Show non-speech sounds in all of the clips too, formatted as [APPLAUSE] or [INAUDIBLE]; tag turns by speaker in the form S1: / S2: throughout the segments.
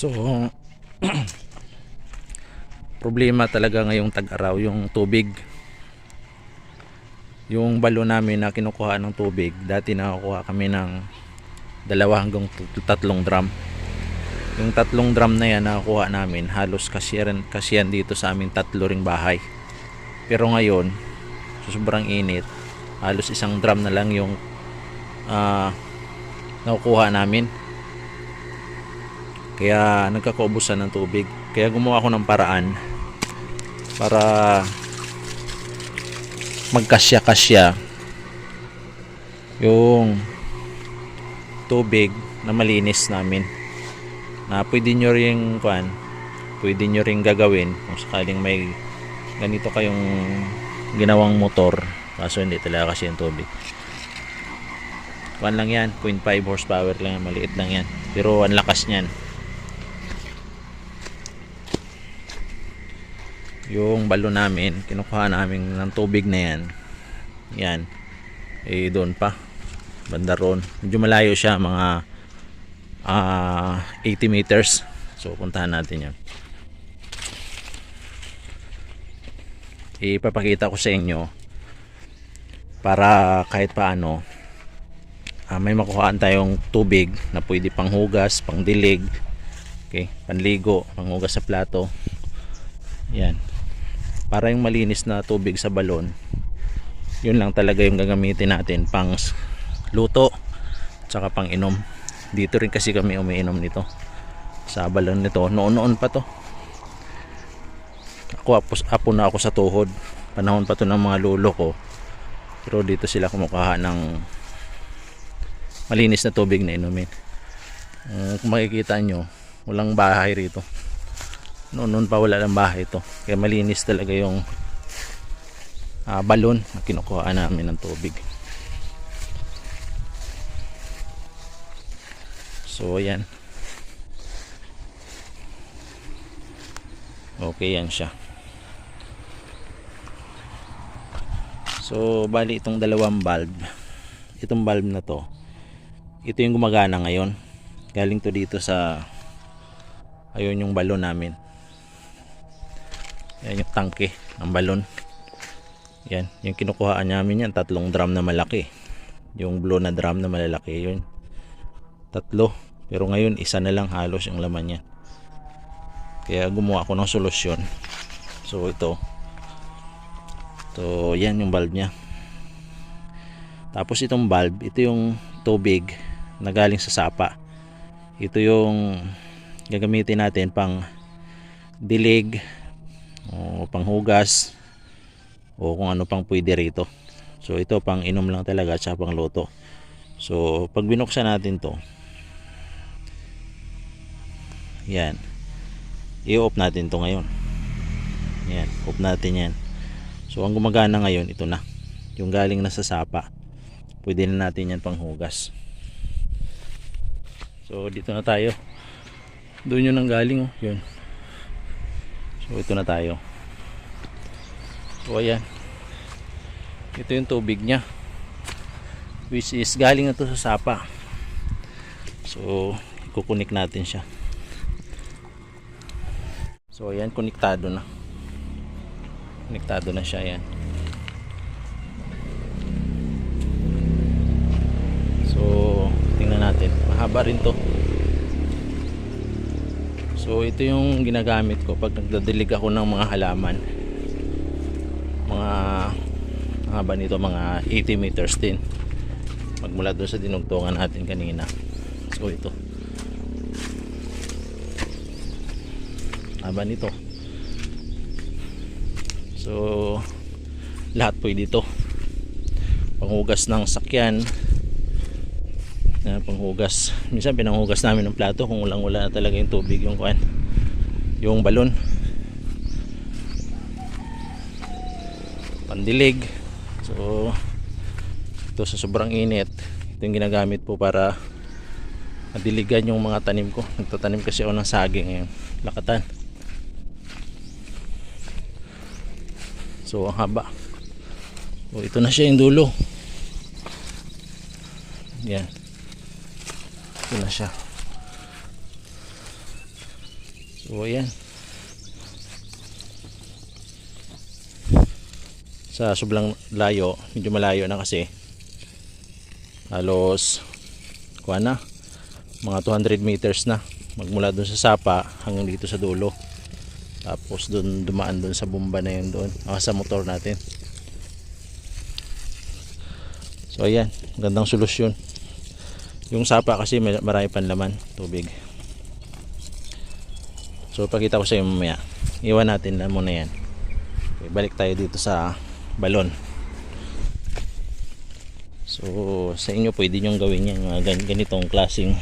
S1: So, [CLEARS THROAT] problema talaga ngayong tag-araw yung tubig. Yung balo namin na kinukuha ng tubig, dati nakakuha kami ng dalawa hanggang tat- tatlong drum. Yung tatlong drum na yan nakakuha namin, halos kasiyan, kasiyan dito sa aming tatlo ring bahay. Pero ngayon, sa sobrang init, halos isang drum na lang yung ah, nakukuha namin. Kaya nagkakaubusan ng tubig. Kaya gumawa ako ng paraan para magkasya-kasya yung tubig na malinis namin. Na pwede nyo rin kuan pwede nyo rin gagawin kung sakaling may ganito kayong ginawang motor. Kaso hindi talaga kasi yung tubig. Kuan lang yan 0.5 horsepower lang maliit lang yan. Pero ang lakas niyan yung balon namin kinukuha namin ng tubig na yan. Yan. Eh doon pa. Banda ron medyo malayo siya mga ah 80 meters. So puntahan natin yan. Ipapakita ko sa inyo para kahit paano ah, may makuhaan tayong tubig na pwede panghugas, pangdilig okay, panligo, panghugas sa plato. Yan para yung malinis na tubig sa balon yun lang talaga yung gagamitin natin pang luto tsaka pang inom. Dito rin kasi kami umiinom nito. Sa balon nito. Noon noon pa to. Ako apo, apo na ako sa tuhod. Panahon pa to ng mga lolo ko. Pero dito sila kumukuha ng malinis na tubig na inumin. Uh, kung makikita nyo walang bahay rito noon noon pa wala ng bahay ito kaya malinis talaga yung ah, balon na kinukuha namin ng tubig. So ayan. Okay yan siya. So bali itong dalawang bulb. Itong bulb na to ito yung gumagana ngayon. Galing to dito sa ayun yung balon namin yan yung tangke ng balon. Yan yung kinukuhaan namin yan tatlong drum na malaki. Yung blue na drum na malalaki yun. Tatlo. Pero ngayon isa na lang halos yung laman yan kaya gumawa ako ng solusyon. So ito. So yan yung bulb nya tapos itong bulb ito yung tubig na galing sa sapa. Ito yung gagamitin natin pang dilig o panghugas. O kung ano pang pwede rito. So ito pang inom lang talaga at pang luto so pag binuksan natin to yan. I-off natin to ngayon. Yan off natin yan. So ang gumagana ngayon ito na. Yung galing na sa sapa. Pwede na natin yan panghugas. So dito na tayo. Doon yun ang galing oh. Yun. So ito na tayo. So ayan. Ito yung tubig niya. Which is galing na to sa sapa. So kukunik natin siya. So ayan, konektado na. Konektado na siya yan. So tingnan natin. Mahaba rin to. So ito yung ginagamit ko pag nagdadilig ako ng mga halaman. Mga haba nito mga 80 meters din. Magmula doon sa dinugtungan natin kanina. So ito. Haba nito. So lahat pwede ito. Panghugas ng sakyan, na panghugas. Minsan pinanghugas namin ng plato kung walang wala na talaga yung tubig yung kuan yung balon. Pandilig. So ito sa sobrang init ito yung ginagamit po para madiligan yung mga tanim ko. Nagtatanim kasi ako ng saging ngayon. Lakatan. So ang haba. So ito na siya yung dulo. Yan ito na siya So ayan. Sa sobrang layo, medyo malayo na kasi. Halos kuha na mga 200 meters na magmula doon sa sapa hanggang dito sa dulo. Tapos doon dumaan doon sa bomba na yun doon, ah, sa motor natin. So ayan, gandang solusyon. Yung sapa kasi may- marami pan laman, tubig. So pakita ko sa inyo mamaya. Iwan natin na muna yan. Okay, balik tayo dito sa balon. So sa inyo pwede nyo gawin yan mga gan- ganitong klaseng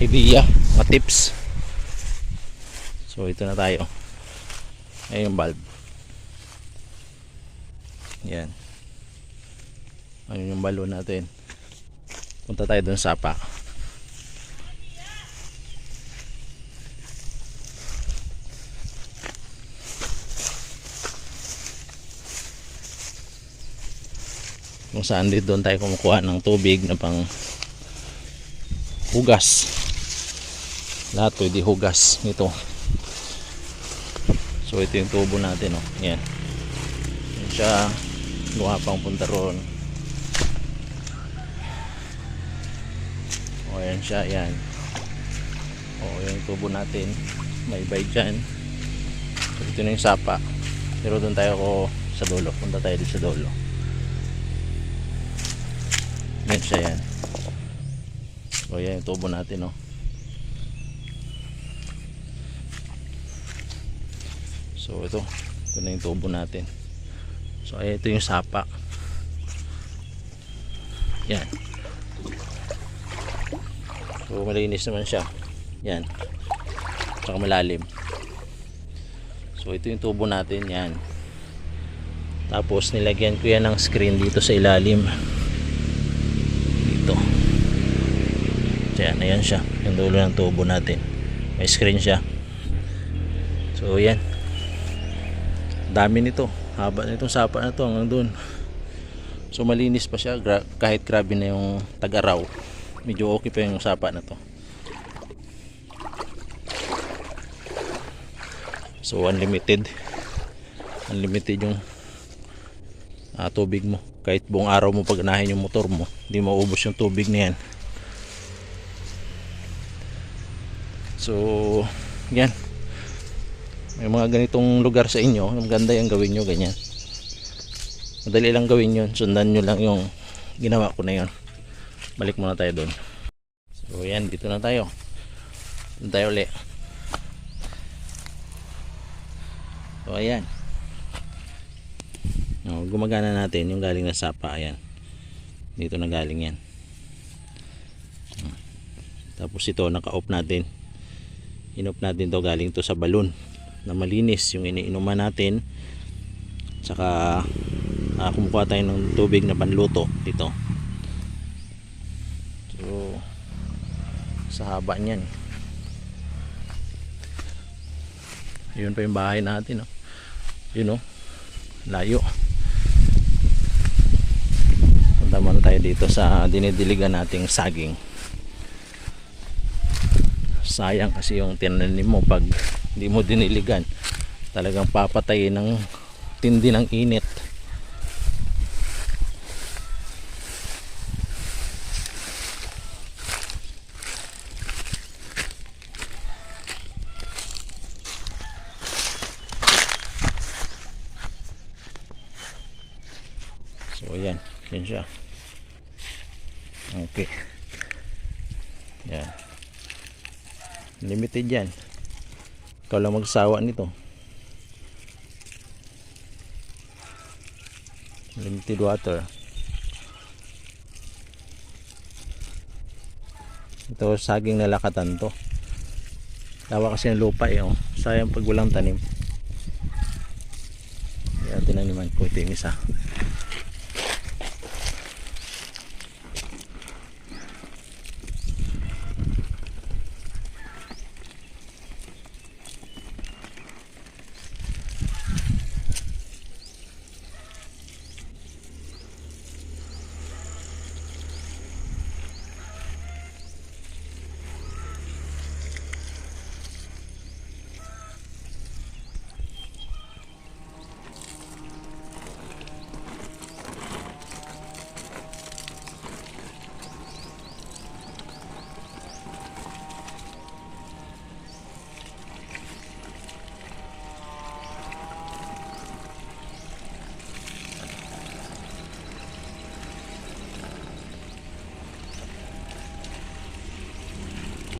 S1: idea, mga tips. So ito na tayo. Ayun yung bulb. Yan. Ayun yung balon natin. Punta tayo dun sa sapa. kung saan dito doon tayo kumukuha ng tubig na pang hugas. Lahat pwede hugas nito. So ito yung tubo natin oh. yan yan siya. Luha pang punta roon o yan siya yan o yung tubo natin may bay dyan so ito na yung sapa pero doon tayo ko sa dulo punta tayo dito sa dulo yan siya yan. So yan yung tubo natin oh. So ito, ito na yung tubo natin. So ay ito yung sapa. Yan. So malinis naman siya. Yan. Tsaka malalim. So ito yung tubo natin, yan. Tapos nilagyan ko yan ng screen dito sa ilalim. Dito. Ayan, ayan siya. Yung dulo ng tubo natin. May screen siya. So yan. Dami nito. Haba nitong sapa na to hanggang dun. So malinis pa siya. Kahit grabe na yung tag-araw medyo okay pa yung sapa na to. So unlimited. Unlimited yung ah, tubig mo. Kahit buong araw mo pag yung motor mo hindi maubos yung tubig na yan. So yan. May mga ganitong lugar sa inyo maganda yung gawin nyo ganyan. Madali lang gawin yun. Sundan nyo lang yung ginawa ko na yun balik muna tayo doon. So yan dito na tayo. Doon tayo ulit so ayan. Oh, gumagana natin yung galing na sapa. Ayan. Dito na galing yan. Tapos ito naka off natin. In-off natin to galing to sa balon na malinis yung iniinuman natin. Saka ah, kumukuha tayo ng tubig na panluto dito so sa haba niyan. Yun pa yung bahay natin oh. yun oh layo. Punta muna tayo dito sa dinidiligan nating saging. Sayang kasi yung tinanim mo pag hindi mo diniligan. Talagang papatayin ng tindi ng init So yan, yan siya. Okay. Yan. Limited yan. Ikaw lang magsawa nito. Limited water. Ito saging na lakatan to. Tawa kasi ng lupa eh. Oh. Sayang pag walang tanim. Kaya tinaniman ko ito yung isa.